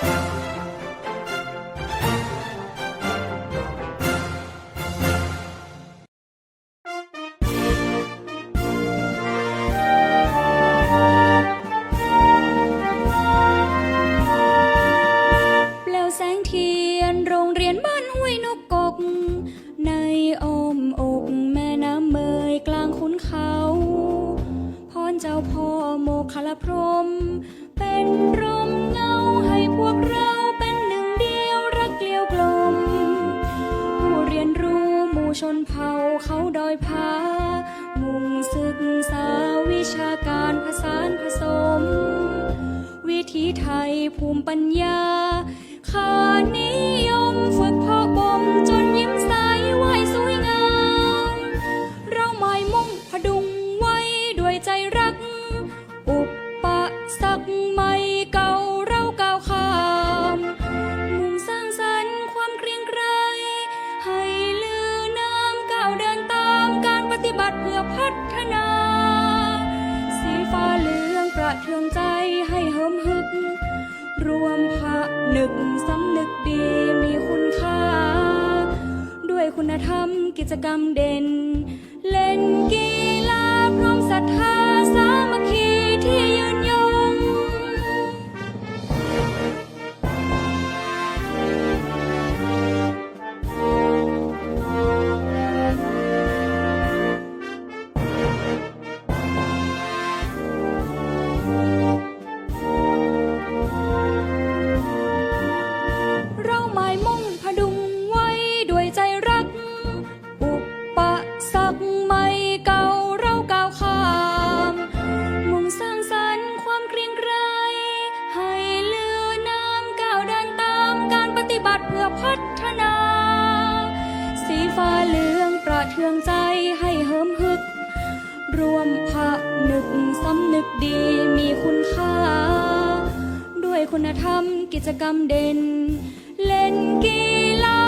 เโมคคลพรม เป็นร่มเงาให้พวกเราเป็นหนึ่งเดียวรักเกลียวกลม ผู้เรียนรู้หมู่ชนเผ่าเขาดอยพามุ่งศึกษาวิชาการผสานผสม วิถีไทยภูมิปัญญาขานิยมฝึกพ่อบ่มจนยิ้มใสไหวสวยงามเราหมายมุ่งพดุงไว้ด้วยใจรัก ใจให้เฮิมฮึก รวมพระนึกสำนึกดีมีคุณค่า ด้วยคุณธรรมกิจกรรมเด่น เล่นกีฬาพร้อมศรัทธา เทืองใจให้เหิมฮึก รวมพะนึกสำนึกดีมีคุณค่า ด้วยคุณธรรมกิจกรรมเด่น เล่นกีฬา